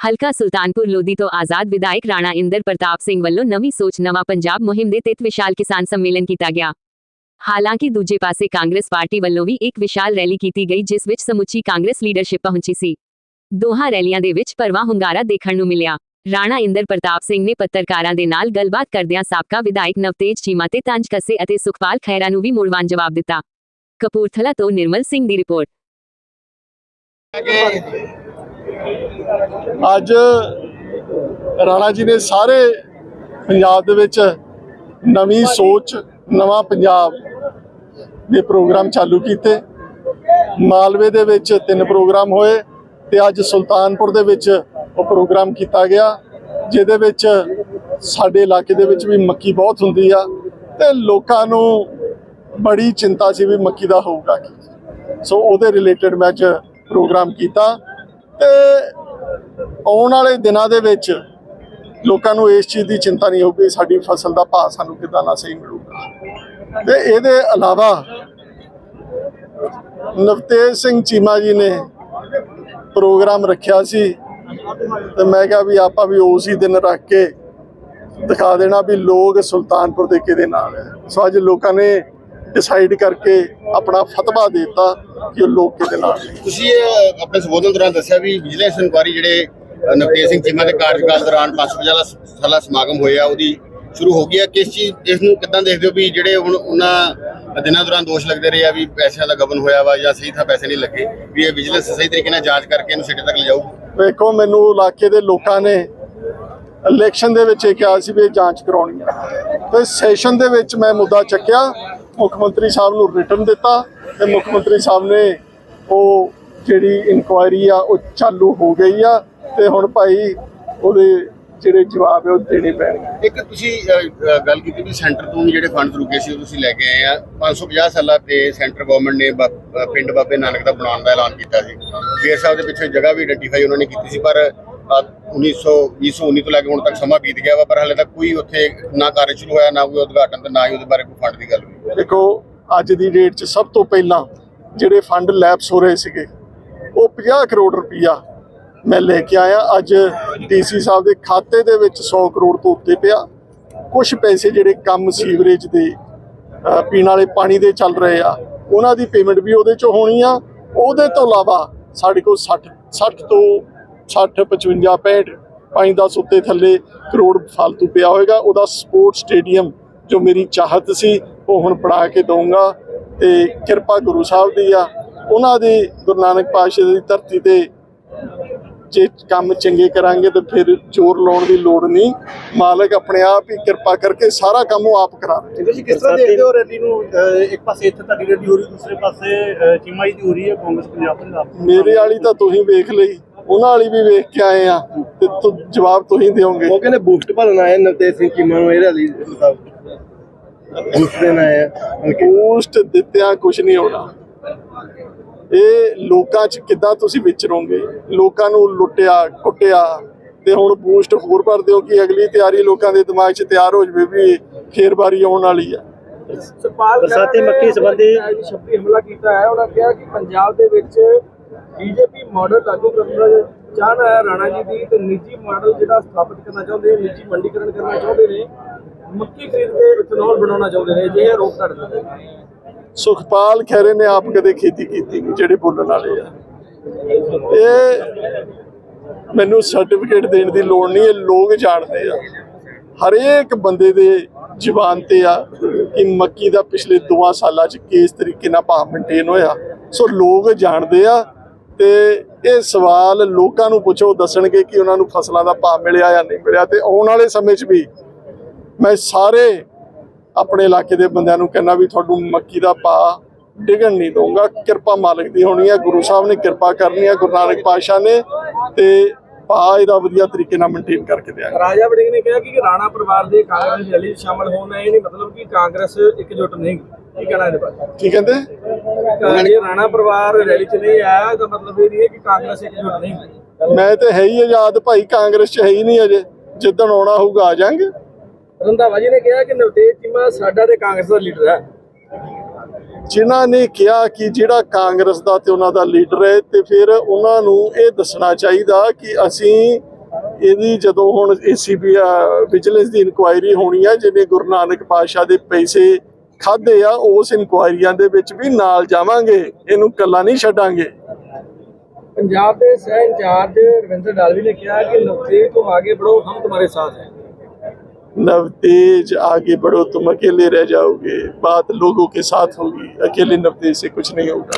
ਹਲਕਾ ਸੁਲਤਾਨਪੁਰ ਲੋਧੀ ਤੋਂ ਆਜ਼ਾਦ ਵਿਧਾਇਕ ਰਾਣਾ ਇੰਦਰ ਪ੍ਰਤਾਪ ਸਿੰਘ ਵੱਲੋਂ ਨਵੀਂ ਸੋਚ, ਨਵਾਂ ਪੰਜਾਬ ਮੁਹਿੰਮ ਦੇ ਤਹਿਤ ਵਿਸ਼ਾਲ ਕਿਸਾਨ ਸੰਮੇਲਨ ਕੀਤਾ ਗਿਆ। ਹਾਲਾਂਕਿ ਦੂਜੇ ਪਾਸੇ ਕਾਂਗਰਸ ਪਾਰਟੀ ਵੱਲੋਂ ਵੀ ਇੱਕ ਵਿਸ਼ਾਲ ਰੈਲੀ ਕੀਤੀ ਗਈ, ਜਿਸ ਵਿੱਚ ਸਮੁੱਚੀ ਕਾਂਗਰਸ ਲੀਡਰਸ਼ਿਪ ਪਹੁੰਚੀ ਸੀ। ਦੋਹਾਂ ਰੈਲੀਆਂ ਦੇ ਵਿੱਚ ਭਰਵਾਂ ਹੁੰਗਾਰਾ ਦੇਖਣ ਨੂੰ ਮਿਲਿਆ। ਰਾਣਾ ਇੰਦਰ ਪ੍ਰਤਾਪ ਸਿੰਘ ਨੇ ਪੱਤਰਕਾਰਾਂ ਦੇ ਨਾਲ ਗੱਲਬਾਤ ਕਰਦਿਆਂ ਸਾਬਕਾ ਵਿਧਾਇਕ ਨਵਤੇਜ ਚੀਮਾ ਤੇ ਤੰਜ ਕੱਸੇ ਅਤੇ ਸੁਖਪਾਲ ਖਹਿਰਾ ਨੂੰ ਵੀ ਮੁੜਵਾਨ ਜਵਾਬ ਦਿੱਤਾ। ਕਪੂਰਥਲਾ ਤੋਂ ਨਿਰਮਲ ਸਿੰਘ ਦੀ ਰਿਪੋਰਟ। ਅੱਜ ਰਾਣਾ ਜੀ ਨੇ ਸਾਰੇ ਪੰਜਾਬ ਦੇ ਵਿੱਚ ਨਵੀਂ ਸੋਚ, ਨਵਾਂ ਪੰਜਾਬ ਦੇ ਪ੍ਰੋਗਰਾਮ ਚਾਲੂ ਕੀਤੇ। ਮਾਲਵੇ ਦੇ ਵਿੱਚ ਤਿੰਨ ਪ੍ਰੋਗਰਾਮ ਹੋਏ ਤੇ ਅੱਜ ਸੁਲਤਾਨਪੁਰ ਦੇ ਵਿੱਚ ਉਹ ਪ੍ਰੋਗਰਾਮ ਕੀਤਾ ਗਿਆ, ਜਿਹਦੇ ਵਿੱਚ ਸਾਡੇ ਇਲਾਕੇ ਦੇ ਵਿੱਚ ਵੀ ਮੱਕੀ ਬਹੁਤ ਹੁੰਦੀ ਆ ਤੇ ਲੋਕਾਂ ਨੂੰ ਬੜੀ ਚਿੰਤਾ ਸੀ ਵੀ ਮੱਕੀ ਦਾ ਹੋਊਗਾ ਕੀ। ਸੋ ਉਹਦੇ ਰਿਲੇਟਡ ਮੈਂ ਅੱਜ ਪ੍ਰੋਗਰਾਮ ਕੀਤਾ। ਤੇ ਆਉਣ ਵਾਲੇ ਦਿਨਾਂ ਦੇ ਵਿੱਚ ਲੋਕਾਂ ਨੂੰ ਇਸ ਚੀਜ਼ ਦੀ ਚਿੰਤਾ ਨਹੀਂ ਹੋਊਗੀ ਸਾਡੀ ਫਸਲ ਦਾ ਭਾਅ ਸਾਨੂੰ ਕਿੱਦਾਂ ਨਾ ਸਹੀ ਮਿਲੂਗਾ। ਤੇ ਇਹਦੇ ਇਲਾਵਾ ਨਵਤੇਜ ਸਿੰਘ ਚੀਮਾ ਜੀ ਨੇ ਪ੍ਰੋਗਰਾਮ ਰੱਖਿਆ ਸੀ ਤੇ ਮੈਂ ਕਿਹਾ ਵੀ ਆਪਾਂ ਵੀ ਉਸ ਹੀ ਦਿਨ ਰੱਖ ਕੇ ਦਿਖਾ ਦੇਣਾ ਵੀ ਲੋਕ ਸੁਲਤਾਨਪੁਰ ਦੇ ਕਿਹਦੇ ਨਾਲ ਹੈ। ਸੋ ਅੱਜ ਲੋਕਾਂ ਨੇ ਡਿਸਾਈਡ ਕਰਕੇ ਆਪਣਾ ਫਤਵਾ ਦਿੱਤਾ ਕਿ ਉਹ ਲੋਕ ਕਿਹਦੇ ਨਾਲ ਨੇ। ਤੁਸੀਂ ਇਹ ਆਪਣੇ ਸੰਬੋਧਨ ਦੌਰਾਨ ਦੱਸਿਆ ਵੀ ਵਿਜੀਲੈਂਸ ਇਨਕੁਆਰੀ ਜਿਹੜੇ ਨਵਤੇਜ ਸਿੰਘ ਚੀਮਾ ਦੇ ਕਾਰਜਕਾਲ ਦੌਰਾਨ 550 ਦਾ ਸਾਲਾ ਸਮਾਗਮ ਹੋਇਆ ਉਹਦੀ ਸ਼ੁਰੂ ਹੋ ਗਈ ਹੈ। ਕਿਸ ਚੀਜ਼ ਇਸ ਨੂੰ ਕਿੱਦਾਂ ਦੇਖਦੇ ਹੋ ਵੀ ਜਿਹੜੇ ਹੁਣ ਉਹਨਾਂ ਦਿਨਾਂ ਦੌਰਾਨ ਦੋਸ਼ ਲੱਗਦੇ ਰਹੇ ਆ ਵੀ ਪੈਸਿਆਂ ਦਾ ਗਬਨ ਹੋਇਆ ਵਾ ਜਾਂ ਸਹੀ ਥਾਂ ਪੈਸੇ ਨਹੀਂ ਲੱਗੇ ਵੀ ਇਹ ਵਿਜੀਲੈਂਸ ਸਹੀ ਤਰੀਕੇ ਨਾਲ ਜਾਂਚ ਕਰਕੇ ਇਹਨੂੰ ਸਿੱਟੇ ਤੱਕ ਲਿਜਾਊਗੀ ਵੇਖੋ ਮੈਨੂੰ ਇਲਾਕੇ ਦੇ ਲੋਕਾਂ ਨੇ ਇਲੈਕਸ਼ਨ ਦੇ ਵਿੱਚ ਇਹ ਕਿਹਾ ਸੀ ਵੀ ਇਹ ਜਾਂਚ ਕਰਾਉਣੀ ਹੈ। ਤੇ ਸੈਸ਼ਨ ਦੇ ਵਿੱਚ ਮੈਂ ਮੁੱਦਾ ਚੱਕਿਆ ਮੁੱਖ ਮੰਤਰੀ ਸਾਹਿਬ ਨੂੰ ਰਿਟਰਨ ਦਿੱਤਾ ਤੇ ਮੁੱਖ ਮੰਤਰੀ ਸਾਹਿਬ ਨੇ ਉਹ ਜਿਹੜੀ ਇਨਕੁਆਇਰੀ ਆ, ਉਹ ਚਾਲੂ ਹੋ ਗਈ ਆ ਤੇ ਹੁਣ ਭਾਈ ਉਹਦੇ ਜਿਹੜੇ ਜਵਾਬ ਹੈ ਉਹ ਦੇਣੇ ਪੈਣਗੇ। ਇੱਕ ਤੁਸੀਂ ਗੱਲ ਕੀਤੀ ਵੀ ਸੈਂਟਰ ਤੋਂ ਵੀ ਜਿਹੜੇ ਫੰਡ ਰੁਕੇ ਸੀ, ਉਹ ਤੁਸੀਂ ਲੈ ਕੇ ਆਏ ਆ। 550 ਸਾਲਾਂ ਤੇ ਸੈਂਟਰ ਗਵਰਨਮੈਂਟ ਨੇ ਬਾ- ਪਿੰਡ ਬਾਬੇ ਨਾਨਕ ਦਾ ਬਣਾਉਣ ਦਾ ਐਲਾਨ ਕੀਤਾ ਸੀ। ਫੇਰ ਸਾਹਿਬ ਦੇ ਪਿੱਛੇ ਜਗ੍ਹਾ ਵੀ ਆਈਡੈਂਟੀਫਾਈ ਉਹਨਾਂ ਨੇ ਕੀਤੀ ਸੀ, ਪਰ ਅ, 1900 2019 ਤੋਂ ਲੈ ਕੇ ਹੁਣ ਤੱਕ ਸਮਾਂ ਬੀਤ ਗਿਆ ਵਾ ਪਰ ਹਾਲੇ ਤੱਕ ਕੋਈ ਉੱਥੇ ਨਾ ਕਾਰਜ ਸ਼ੁਰੂ ਹੋਇਆ ਨਾ ਕੋਈ ਉਦਘਾਟਨ ਤੇ ਨਾ ਹੀ ਉਹਦੇ ਬਾਰੇ ਕੋਈ ਫੰਡ ਦੀ ਗੱਲ ਹੋਈ। ਦੇਖੋ ਅੱਜ ਦੀ ਡੇਟ 'ਚ ਸਭ ਤੋਂ ਪਹਿਲਾਂ ਜਿਹੜੇ ਫੰਡ ਲੈਪਸ ਹੋ ਰਹੇ ਸੀਗੇ ਉਹ 50 ਕਰੋੜ ਰੁਪਈਆ ਮੈਂ ਲੈ ਕੇ ਆਇਆ। ਅੱਜ ਡੀਸੀ ਸਾਹਿਬ ਦੇ ਖਾਤੇ ਦੇ ਵਿੱਚ 100 ਕਰੋੜ ਤੋਂ ਉੱਤੇ ਪਿਆ। ਕੁਝ ਪੈਸੇ ਜਿਹੜੇ ਕੰਮ ਸੀਵਰੇਜ ਦੇ ਪੀਣ ਵਾਲੇ ਪਾਣੀ ਦੇ ਚੱਲ ਰਹੇ ਆ ਉਹਨਾਂ ਦੀ ਪੇਮੈਂਟ ਵੀ ਉਹਦੇ 'ਚੋਂ ਹੋਣੀ ਆ। ਉਹਦੇ ਤੋਂ ਇਲਾਵਾ ਸਾਡੇ ਕੋਲ 60 60 ਤੋਂ 60 55 65 5 10 ਉੱਤੇ ਥੱਲੇ ਕਰੋੜ ਫालतू ਪਿਆ ਹੋਏਗਾ। ਉਹਦਾ ਸਪੋਰਟ ਸਟੇਡੀਅਮ ਜੋ ਮੇਰੀ ਚਾਹਤ ਸੀ ਉਹ ਹੁਣ ਪੜਾ ਕੇ ਦਊਂਗਾ ਤੇ ਕਿਰਪਾ ਗੁਰੂ ਸਾਹਿਬ ਦੀ ਆ। ਉਹਨਾਂ ਦੀ ਗੁਰੂ ਨਾਨਕ ਪਾਤਸ਼ਾਹ ਦੀ ਧਰਤੀ ਤੇ ਜੇ ਕੰਮ ਚੰਗੇ ਕਰਾਂਗੇ ਤਾਂ ਫਿਰ ਜ਼ੋਰ ਲਾਉਣ ਦੀ ਲੋੜ ਨਹੀਂ। ਮਾਲਕ ਆਪਣੇ ਆਪ ਹੀ ਕਿਰਪਾ ਕਰਕੇ ਸਾਰਾ ਕੰਮ ਉਹ ਆਪ ਕਰਾ ਦੇ ਤੁਸੀਂ ਕਿਸ ਤਰ੍ਹਾਂ ਦੇਖਦੇ ਹੋ ਰੈਲੀ ਨੂੰ? ਇੱਕ ਪਾਸੇ ਇੱਥੇ ਤੁਹਾਡੀ ਰੈਲੀ ਹੋ ਰਹੀ ਦੂਸਰੇ ਪਾਸੇ ਅਹ ਚੀਮਾ ਜੀ ਦੀ ਹੋ ਰਹੀ ਹੈ ਕਾਂਗਰਸ ਪੰਜਾਬ ਪੰਜਾਬ ਮੇਰੇ ਵਾਲੀ ਤਾਂ ਤੁਸੀਂ ਵੇਖ ਲਈ। ਉਹਨਾਂ ਵਾਲੀ ਵੀ ਵੇਖ ਕੇ ਆਏ ਆ ਤੇ ਤੁ- ਜਵਾਬ ਤੁਸੀਂ ਦਿਓਗੇ। ਉਹ ਕਹਿੰਦੇ ਬੂਸਟ ਭਰਨ ਆਏ ਨਵਤੇਜ ਸਿੰਘ ਚੀਮਾ ਨੂੰ ਇਹ ਰੈਲੀ ਮੁਤਾਬਕ ਬੂਸਟ ਦੇਣ ਆਏ ਆ। ਪੋਸਟ ਦਿੱਤਿਆਂ ਕੁਝ ਨਹੀਂ ਹੋਣਾ ਇਹ ਲੋਕਾਂ 'ਚ ਕਿੱਦਾਂ ਤੁਸੀਂ ਵਿਚਰੋਗੇ ਲੋਕਾਂ ਨੂੰ ਲੁੱਟਿਆ ਕੁੱਟਿਆ ਤੇ ਹੁਣ ਬੂਸਟ ਹੋਰ ਭਰ ਦਿਓ ਕਿ ਅਗਲੀ ਤਿਆਰੀ ਲੋਕਾਂ ਦੇ ਦਿਮਾਗ 'ਚ ਤਿਆਰ ਹੋ ਜਵੇ ਵੀ ਫੇਰ ਵਾਰੀ ਆਉਣ ਵਾਲੀ ਆ। ਸੁਖਪਾਲ ਬਰਸਾਤੀ ਮੱਕੀ ਸੰਬੰਧੀ- ਸ਼ਬਦੀ ਹਮਲਾ ਕੀਤਾ ਹੈ। ਉਹਨਾਂ ਕਿਹਾ ਕਿ ਪੰਜਾਬ ਦੇ ਵਿੱਚ ਬੀਜੇਪੀ ਮਾਡਲ ਲਾਗੂ ਕਰਨ ਚਾਹਨਾ ਹੈ, ਰਾਣਾ ਜੀ ਦੀ ਤੇ ਨਿੱਜੀ ਮਾਡਲ ਜਿਹੜਾ ਸਥਾਪਿਤ ਕਰਨਾ ਚਾਹੁੰਦੇ ਨੇ, ਨਿੱਜੀ ਮੰਡੀਕਰਨ ਕਰਨਾ ਚਾਹੁੰਦੇ ਨੇ, ਮੱਕੀ ਖਰੀਦ ਕੇ ਇਥਨੋਲ ਬਣਾਉਣਾ ਚਾਹੁੰਦੇ ਨੇ, ਜੇ ਇਹ ਰੋਕ ਨੇ। ਸੁਖਪਾਲ ਖੈਰੇ ਨੇ ਆਪ ਕਦੇ ਖੇਤੀ ਕੀਤੀ ਜਿਹੜੇ ਬੋਲਣ ਵਾਲੇ ਆ। ਇਹ ਮੈਨੂੰ ਸਰਟੀਫਿਕੇਟ ਦੇਣ ਦੀ ਲੋੜ ਨਹੀਂ, ਇਹ ਲੋਕ ਜਾਣਦੇ ਆ। ਹਰੇਕ ਬੰਦੇ ਦੇ ਜ਼ੁਬਾਨ ਤੇ ਆ ਕਿ ਮੱਕੀ ਦਾ ਪਿਛਲੇ 2 ਸਾਲਾਂ 'ਚ ਕਿਸ ਤਰੀਕੇ ਨਾਲ ਭਾਅ ਮੇਨਟੇਨ ਹੋਇਆ। ਸੋ ਲੋਕ ਜਾਣਦੇ ਆ ਤੇ ਇਹ ਸਵਾਲ ਲੋਕਾਂ ਨੂੰ ਪੁੱਛੋ, ਦੱਸਣਗੇ ਕਿ ਉਹਨਾਂ ਨੂੰ ਫਸਲਾਂ ਦਾ ਭਾਅ ਮਿਲਿਆ ਜਾਂ ਨਹੀਂ ਮਿਲਿਆ ਤੇ ਆਉਣ ਵਾਲੇ ਸਮੇਂ 'ਚ ਵੀ ਮੈਂ ਸਾਰੇ ਆਪਣੇ ਇਲਾਕੇ ਦੇ ਬੰਦਿਆਂ ਨੂੰ ਕਹਿੰਦਾ ਵੀ ਤੁਹਾਨੂੰ ਮੱਕੀ ਦਾ ਭਾਅ ਡਿਗਣ ਨਹੀਂ ਦਊਂਗਾ। ਕਿਰਪਾ ਮਾਲਕ ਦੀ ਹੋਣੀ ਹੈ, ਗੁਰੂ ਸਾਹਿਬ ਨੇ ਕਿਰਪਾ ਕਰਨੀ ਹੈ, ਗੁਰੂ ਨਾਨਕ ਪਾਤਸ਼ਾਹ ਨੇ ਤੇ ਭਾਅ ਇਹਦਾ ਵਧੀਆ ਤਰੀਕੇ ਨਾਲ ਮੇਨਟੇਨ ਕਰਕੇ ਦਿਆਂਗਾ। ਰਾਜਾ ਵੜਿੰਗ ਨੇ ਕਿਹਾ ਕਿ ਰਾਣਾ ਪਰਿਵਾਰ ਦੇ ਕਾਂਗਰਸ ਦੀ ਰੈਲੀ ਸ਼ਾਮਲ ਹੋਣਾ ਇਹ ਨਹੀਂ ਮਤਲਬ ਕਿ ਕਾਂਗਰਸ ਇਕਜੁੱਟ ਨਹੀਂ। ਕੀ ਕਹਿਣਾ ਇਹਦੇ ਬਾਰੇ? ਕੀ ਕਹਿੰਦੇ? ਜੇ ਰਾਣਾ ਪਰਿਵਾਰ ਰੈਲੀ 'ਚ ਨਹੀਂ ਆਇਆ ਤਾਂ ਮਤਲਬ ਇਹ ਨਹੀਂ ਹੈ ਕਿ ਕਾਂਗਰਸ ਇਕਜੁੱਟ ਨਹੀਂ ਮੈਂ ਤੇ ਹੈ ਹੀ ਆਜ਼ਾਦ ਭਾਈ ਕਾਂਗਰਸ ਚ ਹੈ ਹੀ ਨਹੀਂ ਅਜੇ। ਜਿੱਦਣ ਆਉਣਾ ਹੋਊਗਾ ਆ ਜਾਾਂਗੇ ਰੰਧਾਵਾ ਜੀ ਨੇ ਕਿਹਾ ਕਿ ਨਵਤੇਜ ਚੀਮਾ ਸਾਡਾ ਤੇ ਕਾਂਗਰਸ ਦਾ ਲੀਡਰ ਹੈ। ਜਿਨ੍ਹਾਂ ਨੇ ਕਿਹਾ ਕਿ ਜਿਹੜਾ ਕਾਂਗਰਸ ਦਾ ਤੇ ਉਹਨਾਂ ਦਾ ਲੀਡਰ ਹੈ ਤੇ ਫਿਰ ਉਹਨਾਂ ਨੂੰ ਇਹ ਦੱਸਣਾ ਚਾਹੀਦਾ ਕਿ ਅਸੀਂ ਇਹਦੀ ਜਦੋਂ ਹੁਣ ਏਸੀਬੀ ਵਿਜੀਲੈਂਸ ਦੀ ਇਨਕੁਆਇਰੀ ਹੋਣੀ ਆ ਜਿਹਨੇ ਗੁਰੂ ਨਾਨਕ ਪਾਤਸ਼ਾਹ ਦੇ ਪੈਸੇ ਖਾਦੇ ਆ ਉਸ ਇਨਕੁਆਇਰੀਆਂ ਦੇ ਵਿੱਚ ਵੀ ਨਾਲ ਜਾਵਾਂਗੇ। ਇਹਨੂੰ ਕੱਲਾ ਨਹੀਂ ਛੱਡਾਂਗੇ। ਪੰਜਾਬ ਦੇ ਸਹਿ ਇੰਚਾਰਜ ਰਵਿੰਦਰ ਡਾਲਵੀ ਨੇ ਕਿਹਾ ਕਿ ਨਵਤੇਜ ਤੋਂ ਆਗੇ ਬੜੋ ਹਮ ਤੁਹਾਡੇ ਸਾਥ ਹੈ। नवतेज आगे बढ़ो तुम अकेले रह जाओगे बात लोगों के साथ होगी अकेले नवतेज से कुछ नहीं होगा